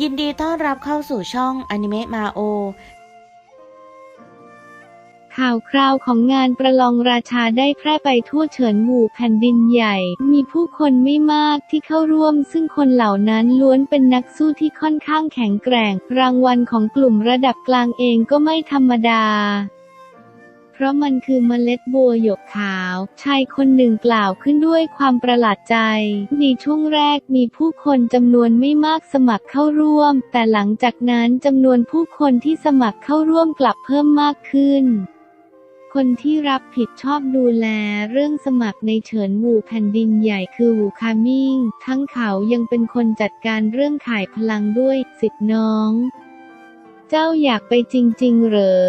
ยินดีต้อนรับเข้าสู่ช่องอนิเมะมาโอ ข่าวคราวของงานประลองราชาได้แพร่ไปทั่วเฉินหมู่แผ่นดินใหญ่ มีผู้คนไม่มากที่เข้าร่วม ซึ่งคนเหล่านั้นล้วนเป็นนักสู้ที่ค่อนข้างแข็งแกร่ง รางวัลของกลุ่มระดับกลางเองก็ไม่ธรรมดา เพราะมันคือเมล็ดบัวหยกขาว ชายคนหนึ่งกล่าวขึ้นด้วยความประหลาดใจ ในช่วงแรกมีผู้คนจำนวนไม่มากสมัครเข้าร่วม แต่หลังจากนั้นจำนวนผู้คนที่สมัครเข้าร่วมกลับเพิ่มมากขึ้นคนที่รับผิดชอบดูแลเรื่องสมัครในเฉินหวูแผ่นดินใหญ่คือหวูคามิง ทั้งเขายังเป็นคนจัดการเรื่องขายพลังด้วยสิทธิ์น้อง เจ้าอยากไปจริง ๆ เหรอ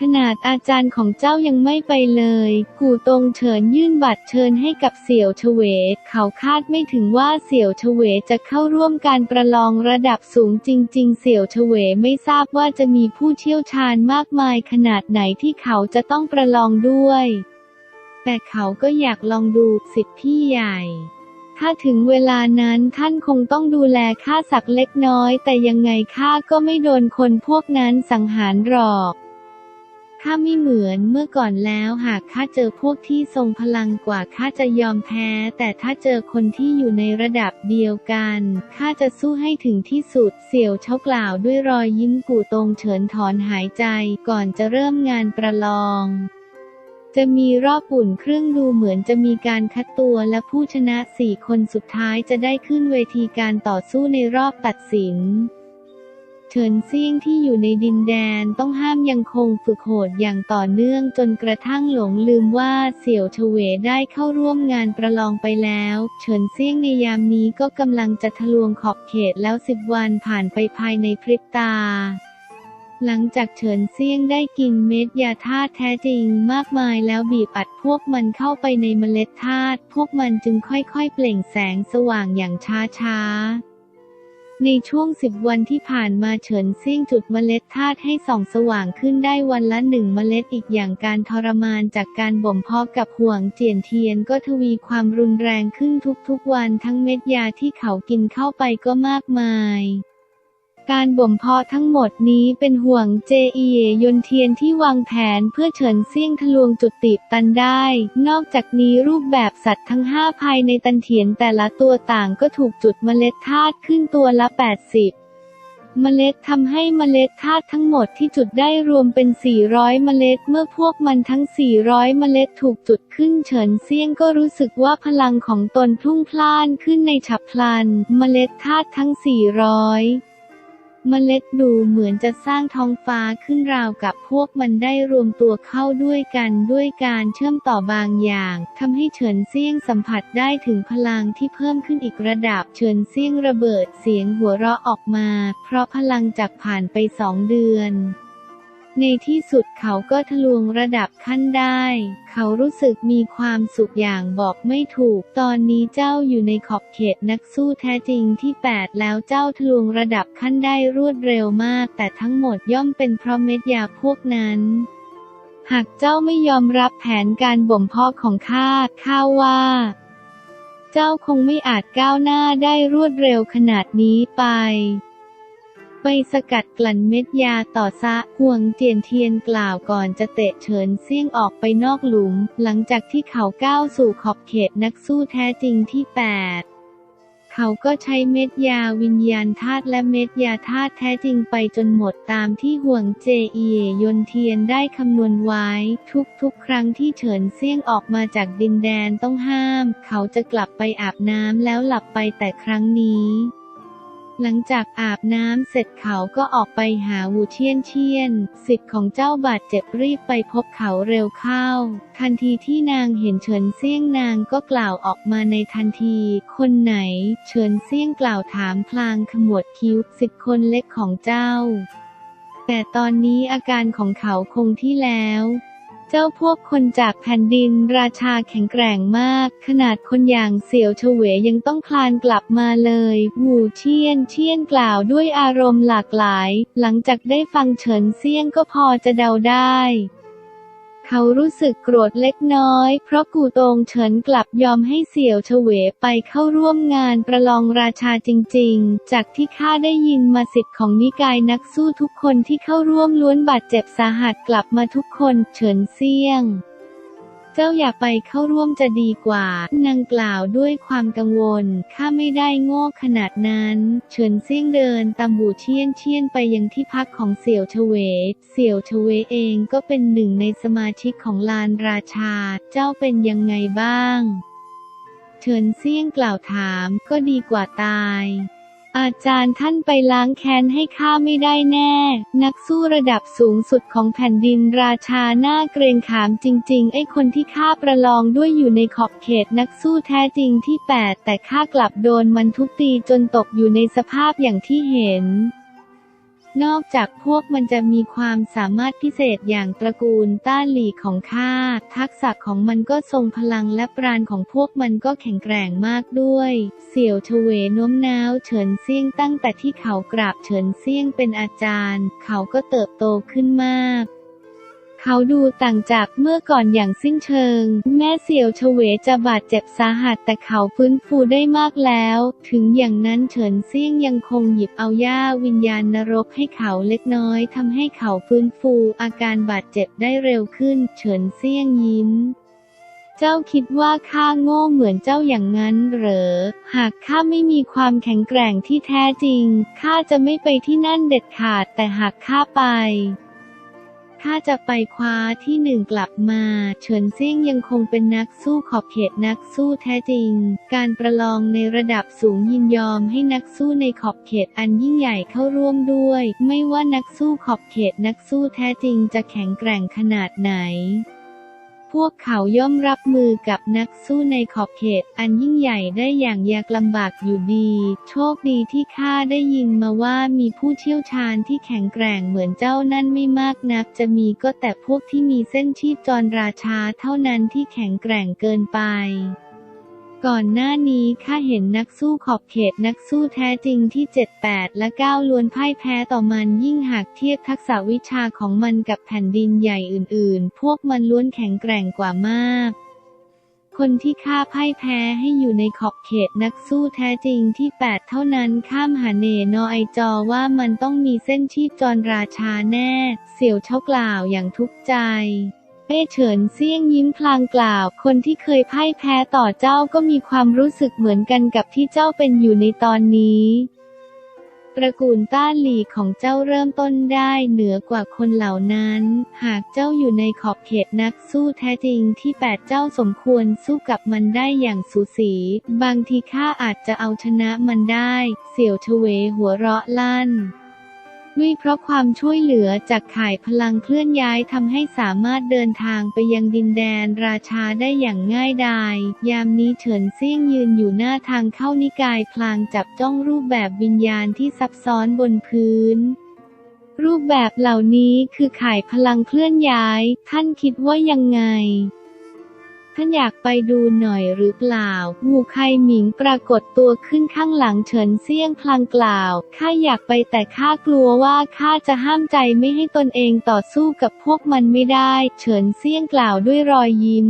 ขนาดอาจารย์ของเจ้ายังไม่ไปเลย กูตรงเฉินยื่นบัตรเชิญให้กับเสี่ยวเฉวเขาคาดไม่ถึงว่าเสี่ยวเฉวจะเข้าร่วมการประลองระดับสูงจริง ๆ เสี่ยวเฉวไม่ทราบว่าจะมีผู้เชี่ยวชาญมากมายขนาดไหนที่เขาจะต้องประลองด้วย แต่เขาก็อยากลองดูสิทธิพี่ใหญ่ถ้าถึงเวลานั้นท่านคงต้องดูแลข้าสักเล็กน้อย แต่ยังไงข้าก็ไม่โดนคนพวกนั้นสังหารหรอก ข้าไม่เหมือนเมื่อก่อนแล้วหากข้าเจอพวกที่ทรงพลังกว่าข้าจะยอมแพ้ แต่ถ้าเจอคนที่อยู่ในระดับเดียวกันข้าจะสู้ให้ถึงที่สุด เสี่ยวเช้ากล่าวด้วยรอยยิ้มกู่ตรงเฉินถอนหายใจก่อนจะเริ่มงานประลองจะมีรอบปุ่นเครื่องดูเหมือนจะมีการคัดตัวและผู้ชนะสี่คนสุดท้ายจะได้ขึ้นเวทีการต่อสู้ในรอบตัดสิน เฉินเซี่ยงที่อยู่ในดินแดนต้องห้ามยังคงฝึกโหดอย่างต่อเนื่องจนกระทั่งหลงลืมว่าเสี่ยวเฉวได้เข้าร่วมงานประลองไปแล้ว เฉินเซี่ยงในยามนี้ก็กำลังจะทะลวงขอบเขตแล้วสิบวันผ่านไปภายในพริบตาหลังจากเฉินเซี่ยงได้กินเม็ดยาธาตุแท้จริงมากมายแล้วบีบอัดพวกมันเข้าไปในเมล็ดธาตุพวกมันจึงค่อยๆ เปล่งแสงสว่างอย่างช้าๆ ในช่วงสิบวันที่ผ่านมาเฉินเซี่ยงจุดเมล็ดธาตุให้ส่องสว่างขึ้นได้วันละหนึ่งเมล็ดอีกอย่างการทรมานจากการบ่มเพาะกับห่วงเจียนเทียนก็ทวีความรุนแรงขึ้นทุกๆวันทั้งเม็ดยาที่เขากินเข้าไปก็มากมาย การบ่มเพาะทั้งหมดนี้เป็นห่วงเจอียยนเทียนที่วางแผนเพื่อเฉินเซี่ยงทะลวงจุดติตันได้ นอกจากนี้รูปแบบสัตว์ทั้งห้าภายในตันเถียนแต่ละตัวต่างก็ถูกจุดเมล็ดธาตุขึ้นตัวละ 80เมล็ดทำให้เมล็ดธาตุทั้งหมดที่จุดได้รวมเป็น 400 เมล็ด เมื่อพวกมันทั้ง 400 เมล็ดถูกจุดขึ้นเฉินเซียงก็รู้สึกว่าพลังของตนพุ่งพล่านขึ้นในฉับพลัน เมล็ดธาตุทั้ง 400 เมล็ดดูเหมือนจะสร้างท้องฟ้าขึ้นราวกับพวกมันได้รวมตัวเข้าด้วยกันด้วยการเชื่อมต่อบางอย่างทำให้เฉินเซี่ยงสัมผัสได้ถึงพลังที่เพิ่มขึ้นอีกระดับ เฉินเซี่ยงระเบิดเสียงหัวเราะออกมา เพราะพลังจากผ่านไปสองเดือน ในที่สุดเขาก็ทะลวงระดับขั้นได้ เขารู้สึกมีความสุขอย่างบอกไม่ถูก ตอนนี้เจ้าอยู่ในขอบเขตนักสู้แท้จริงที่ 8 แล้วเจ้าทะลวงระดับขั้นได้รวดเร็วมาก แต่ทั้งหมดย่อมเป็นเพราะเม็ดยาพวกนั้นหากเจ้าไม่ยอมรับแผนการบ่มเพาะของข้า ข้าว่า เจ้าคงไม่อาจก้าวหน้าได้รวดเร็วขนาดนี้ไป ไปสกัดกลั่นเม็ดยาต่อซะห่วงเจียนเทียนกล่าวก่อนจะเตะเฉินเซี่ยงออกไปนอกหลุม หลังจากที่เขาก้าวสู่ขอบเขตนักสู้แท้จริงที่ 8เขาก็ใช้เม็ดยาวิญญาณธาตุและเม็ดยาธาตุแท้จริงไปจนหมดตามที่ห่วงเจเอียยนเทียนได้คำนวณไว้ ทุกๆ ครั้งที่เฉินเซี่ยงออกมาจากดินแดนต้องห้าม เขาจะกลับไปอาบน้ำแล้วหลับไปแต่ครั้งนี้ หลังจากอาบน้ำเสร็จเขาก็ออกไปหาวูเชียนเชียน สิทธิ์ของเจ้าบาดเจ็บรีบไปพบเขาเร็วเข้า ทันทีที่นางเห็นเฉินเซี่ยงนางก็กล่าวออกมาในทันที คนไหน เฉินเซี่ยงกล่าวถามพลางขมวดคิ้วสิทธิ์คนเล็กของเจ้า แต่ตอนนี้อาการของเขาคงที่แล้ว เจ้าพวกคนจากแผ่นดินราชาแข็งแกร่งมาก ขนาดคนอย่างเสี่ยวเฉวยยังต้องคลานกลับมาเลยหูเทียนเทียนกล่าวด้วยอารมณ์หลากหลาย หลังจากได้ฟังเฉินเซี่ยงก็พอจะเดาได้ เขารู้สึกโกรธเล็กน้อย เพราะกูตงเฉินกลับยอมให้เสี่ยวเฉวไปเข้าร่วมงานประลองราชาจริง ๆ จากที่ข้าได้ยินมาสิทธิ์ของนิกายนักสู้ทุกคนที่เข้าร่วมล้วนบาดเจ็บสาหัสกลับมาทุกคนเฉินเซี่ยง เจ้าอย่าไปเข้าร่วมจะดีกว่า นางกล่าวด้วยความกังวล ข้าไม่ได้โง่ขนาดนั้น เฉินเซี่ยงเดินตามบูเชียนเชียนไปยังที่พักของเสี่ยวเฉวเสี่ยวเฉวเองก็เป็นหนึ่งในสมาชิกของลานราชา เจ้าเป็นยังไงบ้าง เฉินเซี่ยงกล่าวถามก็ดีกว่าตาย อาจารย์ท่านไปล้างแค้นให้ข้าไม่ได้แน่ นักสู้ระดับสูงสุดของแผ่นดินราชาหน้าเกรงขามจริง ๆ ไอ้คนที่ข้าประลองด้วยอยู่ในขอบเขตนักสู้แท้จริงที่แปดแต่ข้ากลับโดนมันทุบตีจนตกอยู่ในสภาพอย่างที่เห็น นอกจากพวกมันจะมีความสามารถพิเศษอย่างตระกูลต้านหลีของข้า ทักษะของมันก็ทรงพลังและปราณของพวกมันก็แข็งแกร่งมากด้วย เสี่ยวเฉวโน้มน้าวเฉินเซี่ยงตั้งแต่ที่เขากราบเฉินเซี่ยงเป็นอาจารย์ เขาก็เติบโตขึ้นมาก เขาดูต่างจากเมื่อก่อนอย่างสิ้นเชิง แม่เสี่ยวเฉวจะบาดเจ็บสาหัสแต่เขาฟื้นฟูได้มากแล้ว ถึงอย่างนั้นเฉินเซี่ยงยังคงหยิบเอาย่าวิญญาณนรกให้เขาเล็กน้อยทำให้เขาฟื้นฟูอาการบาดเจ็บได้เร็วขึ้น เฉินเซี่ยงยิ้มเจ้าคิดว่าข้าโง่เหมือนเจ้าอย่างนั้นเหรอ หากข้าไม่มีความแข็งแกร่งที่แท้จริง ข้าจะไม่ไปที่นั่นเด็ดขาดแต่หากข้าไป ถ้าจะไปคว้าที่หนึ่งกลับมา เฉินเซี่ยงยังคงเป็นนักสู้ขอบเขตนักสู้แท้จริง การประลองในระดับสูงยินยอมให้นักสู้ในขอบเขตอันยิ่งใหญ่เข้าร่วมด้วย ไม่ว่านักสู้ขอบเขตนักสู้แท้จริงจะแข็งแกร่งขนาดไหน พวกเขาย่อมรับมือกับนักสู้ในขอบเขต อันยิ่งใหญ่ได้อย่างยากลำบากอยู่ดี โชคดีที่ข้าได้ยินมาว่ามีผู้เชี่ยวชาญที่แข็งแกร่งเหมือนเจ้านั่นไม่มากนัก จะมีก็แต่พวกที่มีเส้นชีพจรราชาเท่านั้นที่แข็งแกร่งเกินไป ก่อนหน้านี้ข้าเห็นนักสู้ขอบเขตนักสู้แท้จริงที่ 78 และ 9 ล้วนพ่ายแพ้ต่อมันยิ่งหากเทียบทักษะวิชาของมันกับแผ่นดินใหญ่อื่นๆ พวกมันล้วนแข็งแกร่งกว่ามาก คนที่ข้าพ่ายแพ้ให้อยู่ในขอบเขตนักสู้แท้จริงที่ 8 เท่านั้นข้ามหาเนนอไอจอว่ามันต้องมีเส้นชีพจรราชาแน่ เสี่ยวเช่ากล่าวอย่างทุกข์ใจ เป้เฉินเซี่ยงยิ้มพลางกล่าว คนที่เคยพ่ายแพ้ต่อเจ้าก็มีความรู้สึกเหมือนกันกับที่เจ้าเป็นอยู่ในตอนนี้ตระกูลต้านหลีของเจ้าเริ่มต้นได้เหนือกว่าคนเหล่านั้น หากเจ้าอยู่ในขอบเขตนักสู้แท้จริงที่แปดเจ้าสมควรสู้กับมันได้อย่างสูสี บางทีข้าอาจจะเอาชนะมันได้ เสี่ยวเฉวหัวเราะลั่น ด้วยเพราะความช่วยเหลือจากข่ายพลังเคลื่อนย้ายทำให้สามารถเดินทางไปยังดินแดนราชาได้อย่างง่ายดาย ยามนี้เฉินเซี่ยงยืนอยู่หน้าทางเข้านิกายพลางจับจ้องรูปแบบวิญญาณที่ซับซ้อนบนพื้น รูปแบบเหล่านี้คือข่ายพลังเคลื่อนย้าย ท่านคิดว่ายังไง ท่านอยากไปดูหน่อยหรือเปล่า หูไคหมิงปรากฏตัวขึ้นข้างหลังเฉินเซี่ยงพลางกล่าว ข้าอยากไปแต่ข้ากลัวว่าข้าจะห้ามใจไม่ให้ตนเองต่อสู้กับพวกมันไม่ได้ เฉินเซี่ยงกล่าวด้วยรอยยิ้ม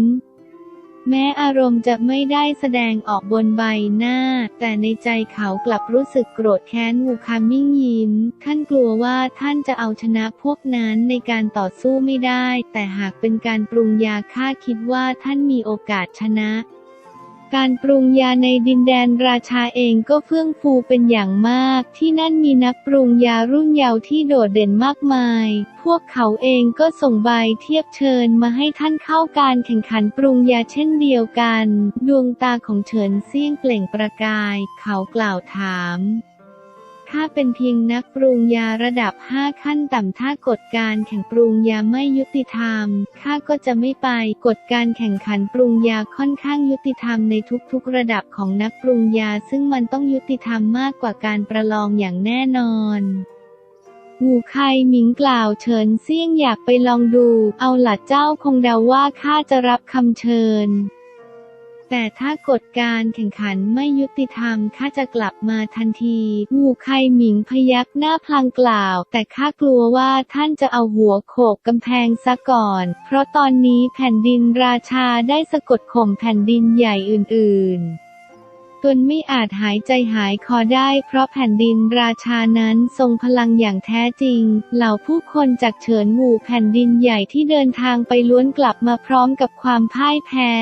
แม้อารมณ์จะไม่ได้แสดงออกบนใบหน้า แต่ในใจเขากลับรู้สึกโกรธแค้นวูคามิ่งยินท่านกลัวว่าท่านจะเอาชนะพวกนั้นในการต่อสู้ไม่ได้ แต่หากเป็นการปรุงยาฆ่าคิดว่าท่านมีโอกาสชนะ การปรุงยาในดินแดนราชาเองก็เฟื่องฟูเป็นอย่างมาก ที่นั่นมีนักปรุงยารุ่นเยาว์ที่โดดเด่นมากมาย พวกเขาเองก็ส่งใบเทียบเชิญมาให้ท่านเข้าการแข่งขันปรุงยาเช่นเดียวกัน ดวงตาของเฉินเซี่ยงเปล่งประกาย เขากล่าวถาม ข้าเป็นเพียงนักปรุงยาระดับ 5 ขั้นต่ำถ้ากฎการแข่งปรุงยาไม่ยุติธรรม ข้าก็จะไม่ไป กฎการแข่งขันปรุงยาค่อนข้างยุติธรรมในทุกๆ ระดับของนักปรุงยา ซึ่งมันต้องยุติธรรมมากกว่าการประลองอย่างแน่นอนหูไคหมิงกล่าวเฉินเซี่ยงอยากไปลองดู เอาหลัดเจ้าคงเดาว่าข้าจะรับคำเชิญ แต่ถ้ากฎการแข่งขันไม่ยุติธรรมข้าจะกลับมาทันทีวูไคหมิงพยักหน้าพลางกล่าว แต่ข้ากลัวว่าท่านจะเอาหัวโขกกำแพงซะก่อน เพราะตอนนี้แผ่นดินราชาได้สะกดข่มแผ่นดินใหญ่อื่น ๆตนไม่อาจหายใจหายคอได้เพราะแผ่นดินราชานั้นทรงพลังอย่างแท้จริง เหล่าผู้คนจากเฉินหมู่แผ่นดินใหญ่ที่เดินทางไปล้วนกลับมาพร้อมกับความพ่ายแพ้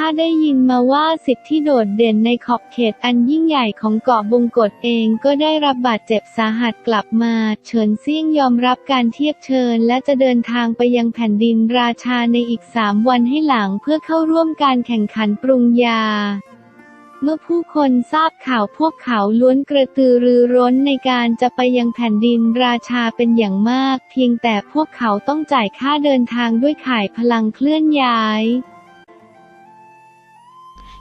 ข้าได้ยินมาว่าสิทธิที่โดดเด่นในขอบเขตอันยิ่งใหญ่ของเกาะบงกฎเองก็ได้รับบาดเจ็บสาหัสกลับมา เฉินเซี่ยงยอมรับการเทียบเชิญ และจะเดินทางไปยังแผ่นดินราชาในอีกสามวันให้หลังเพื่อเข้าร่วมการแข่งขันปรุงยาเมื่อผู้คนทราบข่าวพวกเขาล้วนกระตือรือร้นในการจะไปยังแผ่นดินราชาเป็นอย่างมาก เพียงแต่พวกเขาต้องจ่ายค่าเดินทางด้วยข่ายพลังเคลื่อนย้าย